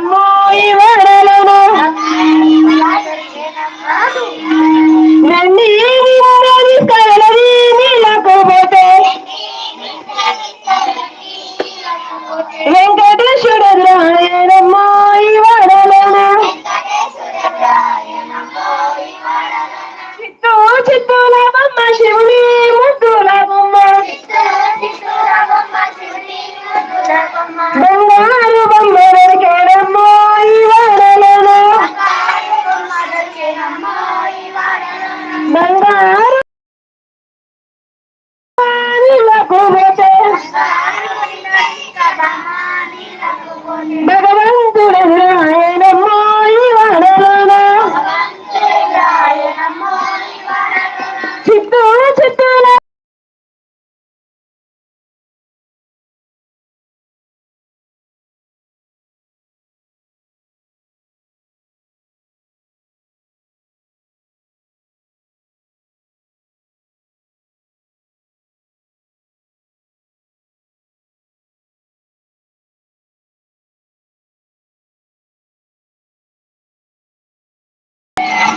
అమ్మోయి వడలను. నన్ను ఇన్నది కలది నీలకపోతే. వెంకటేశ్వర రాయనమ్మోయి వడలను. చిత్తూ చిత్తూ Bye.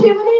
Боже,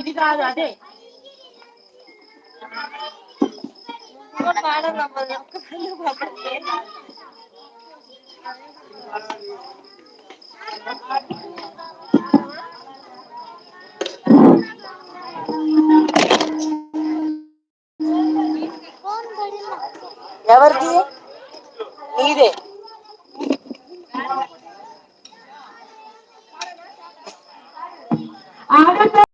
ఇది కాదు అదే ఎవరిది? నీదే. ఆగండి.